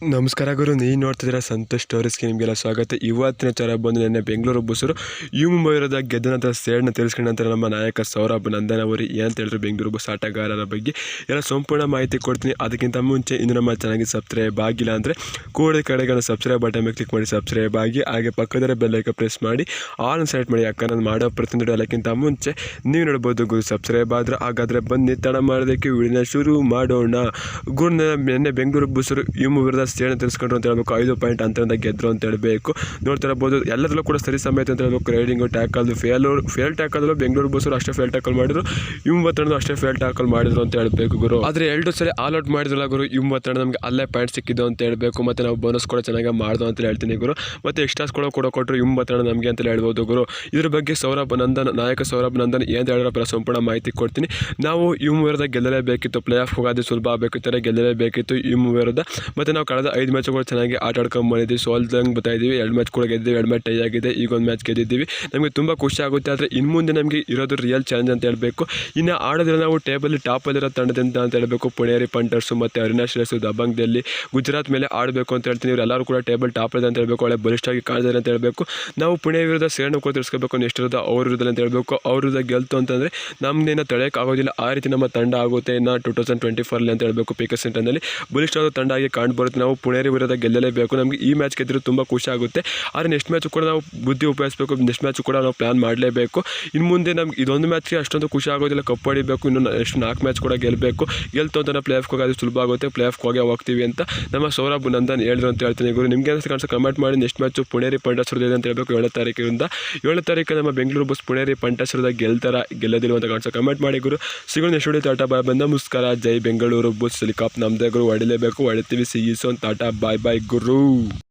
ನಮಸ್ಕಾರ ಗುರು ನೀವು ನೋಡ್ತಿದ್ದೀರಾ ಸಂತೋಷ್ ಸ್ಟೋರೀಸ್ಗೆ ನಿಮಗೆಲ್ಲ ಸ್ವಾಗತ. ಇವತ್ತಿನ ಚರ ಬಂದು ನಿನ್ನೆ ಬೆಂಗಳೂರು ಬಸ್ಸರು ಯು ಮುಂಬೈ ವಿರೋಧ ಗೆದ್ದ ನಂತರ ಸೇಡ್ನ ತಿಳಿಸ್ಕೊಂಡ ನಂತರ ನಮ್ಮ ನಾಯಕ ಸೌರಭ್ ನಂದನ್ ಅವರು ಏನು ಹೇಳಿದ್ರು ಬೆಂಗಳೂರು ಬಸ್ ಆಟಗಾರರ ಬಗ್ಗೆ. ಎಲ್ಲ ಸಂಪೂರ್ಣ ಮಾಹಿತಿ ಕೊಡ್ತೀನಿ. ಅದಕ್ಕಿಂತ ಮುಂಚೆ ಇನ್ನು ನಮ್ಮ ಚೆನ್ನಾಗಿ ಸಬ್ಸ್ಕ್ರೈಬ್ ಆಗಿಲ್ಲ ಅಂದರೆ ಕೂಡಲೇ ಕಡೆಗಳ ಸಬ್ಸ್ಕ್ರೈಬ್ ಬಟನ್ ಮೇಲೆ ಕ್ಲಿಕ್ ಮಾಡಿ ಸಬ್ಸ್ಕ್ರೈಬ್ ಆಗಿ, ಹಾಗೆ ಪಕ್ಕದ ಬೆಲ್ಲೈಕ ಪ್ರೆಸ್ ಮಾಡಿ, ಆಲ್ ಸೆಲೆಕ್ಟ್ ಮಾಡಿ. ಯಾಕಂದ್ರೆ ನಾನು ಮಾಡೋ ಪ್ರತಿಯೊಂದು ಎಲ್ಲಕ್ಕಿಂತ ಮುಂಚೆ ನೀವು ನೋಡ್ಬೋದು ಗುರು, ಸಬ್ಸ್ಕ್ರೈಬ್ ಆದರೆ ಹಾಗಾದರೆ ಬನ್ನಿ, ತಡ ಮಾಡೋದಕ್ಕೆ ವಿಡಿಯೋನ ಶುರು ಮಾಡೋಣ. ಗುರು, ನೆನ್ನೆ ಬೆಂಗಳೂರು ಬಸ್ಸರು ಇವು ವಿರುದ್ಧ ಸೇಣ ತಿಳಿಸ್ಕೊಂಡ್ರು ಅಂತ ಹೇಳ್ಬೇಕು, ಐದು ಪಾಯಿಂಟ್ ಅಂತರಿಂದ ಗೆದ್ದರು ಅಂತ ಹೇಳಬೇಕು. ನೋಡ್ತಾ ಎಲ್ಲದರಲ್ಲೂ ಕೂಡ ಸರಿ ಸಮೇತ ಅಂತ ಹೇಳ್ಬೇಕು. Raiding tackle fail fail tackle Bengaluru ಬಸ್ಸರು ಅಷ್ಟೇ ಫೇಲ್ ಟ್ಯಾಕಲ್ ಮಾಡಿದ್ರು. ಇವಂಬತ್ತಣ್ಣ ಅಷ್ಟೇ ಫೇಲ್ ಟ್ಯಾಕಲ್ ಮಾಡಿದ್ರು ಅಂತ ಹೇಳಬೇಕು ಗುರು. ಆದರೆ ಎರಡು ಸರಿ ಆಲ್ ಔಟ್ ಮಾಡಿದ್ರಲ್ಲ ಗುರು ಇವಂಬತ್ತಣ್ಣ ನಮಗೆ ಅಲ್ಲೇ ಪಾಯಿಂಟ್ ಸಿಕ್ಕಿದ್ದು ಅಂತ ಹೇಳಬೇಕು. ಮತ್ತು ನಾವು ಬೋನಸ್ ಕೂಡ ಚೆನ್ನಾಗಿ ಮಾಡ್ದು ಅಂತ ಹೇಳ್ತೀನಿ ಗುರು. ಮತ್ತು ಎಕ್ಸ್ಟ್ರಾಸ್ ಕೂಡ ಕೂಡ ಕೊಟ್ಟರು ಇವಂಬತ್ತಣ್ಣ ನಮಗೆ ಅಂತ ಹೇಳ್ಬೋದು ಗುರು. ಇದ್ರ ಬಗ್ಗೆ ಸೌರಭ್ ನಂದನ್, ನಾಯಕ ಸೌರಭ್ ನಂದನ್ ಏನು ಹೇಳಿದ್ರಪ್ಪ ಸಂಪೂರ್ಣ ಮಾಹಿತಿ ಕೊಡ್ತೀನಿ. ನಾವು ಇವ್ ವಿರುದ್ಧ ಗೆಲ್ಲಲೇಬೇಕಿತ್ತು ಪ್ಲೇ ಆಫ್ ಹೋಗೋದು ಸುಲಭ ಆಗಬೇಕಿತ್ತು, ಗೆಲ್ಲಲೇಬೇಕಿತ್ತು ಇವ್ ವಿರುದ್ಧ ಮತ್ತು ನಾವು ಕಳೆದ ಐದು ಮ್ಯಾಚ್ಗಳು ಚೆನ್ನಾಗಿ ಆಟ ಆಡ್ಕೊಂಡು ಬಂದಿದ್ದೀವಿ. ಸೋಲ್ದಂಗೆ ಬರ್ತಾ ಇದ್ದೀವಿ ಎರಡು ಮ್ಯಾಚ್ ಕೂಡ ಗೆದ್ದಿದ್ದೀವಿ. ಎರಡು ಮ್ಯಾಚ್ ಟೈ ಆಗಿದೆ. ಈಗ ಒಂದು ಮ್ಯಾಚ್ ಗೆದ್ದಿದ್ದೀವಿ. ನಮಗೆ ತುಂಬ ಖುಷಿ ಆಗುತ್ತೆ. ಆದರೆ ಇನ್ನು ಮುಂದೆ ನಮಗೆ ಇರೋದು ರಿಯಲ್ ಚಾಲೆಂಜ್ ಅಂತ ಹೇಳಬೇಕು. ಇನ್ನು ಆಡೋದ್ರೆ ನಾವು ಟೇಬಲ್ ಟಾಪಲ್ಲಿರೋ ತಂಡದಿಂದ ಅಂತ ಹೇಳಬೇಕು. ಪುಣೇರಿ ಪಂಟರ್ಸು ಮತ್ತು ಅವಿನಾಶ್ ದಬಂಗ್ ಡೆಲ್ಲಿ ಗುಜರಾತ್ ಮೇಲೆ ಆಡಬೇಕು ಅಂತ ಹೇಳ್ತೀನಿ. ಇವರೆಲ್ಲರೂ ಕೂಡ ಟೇಬಲ್ ಟಾಪ್ ಇದೆ ಅಂತ ಹೇಳಬೇಕು. ಒಳ್ಳೆ ಬಲಿಷ್ಠವಾಗಿ ಕಾಣಿದ್ದಾರೆ ಅಂತ ಹೇಳಬೇಕು. ನಾವು ಪುಣೆ ವಿರುದ್ಧ ಸೇರನ್ನು ಕೂಡ ತಿಳಿಸ್ಕೋಬೇಕು ನೆಕ್ಸ್ಟ್ ಇರೋದು ಅವ್ರ ವಿರುದ್ಧ ಅಂತ ಹೇಳಬೇಕು. ಅವ್ರ ವಿರುದ್ಧ ಗೆಲ್ತು ಅಂತಂದರೆ ತಡೆಯೋಕೆ ಆಗೋದಿಲ್ಲ. ಆ ರೀತಿ ನಮ್ಮ ತಂಡ ಆಗುತ್ತೆ. ಇನ್ನು ಟು ತೌಸಂಡ್ ಟ್ವೆಂಟಿ ಫೋರ್ಲಿ ಅಂತ ಹೇಳಬೇಕು. ಪಿ ಕೆ ಸೆಂಟರ್ನಲ್ಲಿ ಬಲಿಷ್ಠವಾದ ತಂಡ ಆಗಿ ಕಾಣ್ಬರುತ್ತೆ. ಪುಣೇರಿ ವಿರುದ್ಧ ಗೆಲ್ಲಲೇಬೇಕು. ನಮಗೆ ಈ ಮ್ಯಾಚ್ ಗೆದ್ದರೆ ತುಂಬ ಖುಷಿ ಆಗುತ್ತೆ. ಆದರೆ ನೆಕ್ಸ್ಟ್ ಮ್ಯಾಚ್ ಕೂಡ ನಾವು ಬುದ್ಧಿ ಉಪಯೋಗಿಸಬೇಕು. ನೆಕ್ಸ್ಟ್ ಮ್ಯಾಚು ಕೂಡ ನಾವು ಪ್ಲ್ಯಾನ್ ಮಾಡಲೇಬೇಕು. ಇನ್ನು ಮುಂದೆ ನಮ್ಗೆ ಇದೊಂದು ಮ್ಯಾಚ್ಗೆ ಅಷ್ಟೊಂದು ಖುಷಿ ಆಗೋದಿಲ್ಲ. ಕಪ್ ಹೊಡಿಬೇಕು. ಇನ್ನು ಎಷ್ಟು ನಾಲ್ಕು ಮ್ಯಾಚ್ ಕೂಡ ಗೆಲ್ಲಬೇಕು ಗೆಲ್ತು ಅಂತ ನಾವು ಪ್ಲೇ ಆಫ್ಗೆ ಹೋಗೋದು ಸುಲಭ ಆಗುತ್ತೆ. ಪ್ಲೇ ಆಫ್ಗೆ ಹೋಗಿ ಹೋಗ್ತೀವಿ ಅಂತ ನಮ್ಮ ಸೌರಭ್ ನಂದನ್ ಹೇಳಿದ್ರು ಅಂತ ಹೇಳ್ತೀನಿ. ಗುರು, ನಿಮಗೆ ಅನಿಸ್ತು ಕಾಣಿಸೋ ಕಮೆಂಟ್ ಮಾಡಿ. ನೆಕ್ಸ್ಟ್ ಮ್ಯಾಚು ಪುಣೇರಿ ಪಂಡಸರದ ಇದೆ ಅಂತ ಹೇಳಬೇಕು. ಏಳನೇ ತಾರೀಕಿಂದ ಏಳನೇ ತಾರೀಕು ನಮ್ಮ ಬೆಂಗಳೂರು ಬಸ್ ಪುಣೇರಿ ಪಂಟಸ್ರದ ಗೆಲ್ತಾರ ಗೆಲ್ಲದಿಲ್ಲ ಅಂತ ಕಮೆಂಟ್ ಮಾಡಿ ಗುರು. ಸಿಗೋಣ ನೆಕ್ಸ್ಟ್ ಹೊಡಿ ಟಾಟಾ ಬಾಯ್ ಬಂದ ಮುಸ್ಕಾರ. ಜೈ ಬೆಂಗಳೂರು. ಬಸ್ ಸಿಲಿಕಾಪ್. ನಮ್ದೇ ಗುರು. ಹೊಡಿಲೇಬೇಕು. ಹೊಡಿತೀವಿ. ಸಿಗಿಸು ಟಾಟಾ ಬಾಯ್ ಬಾಯ್ ಗುರು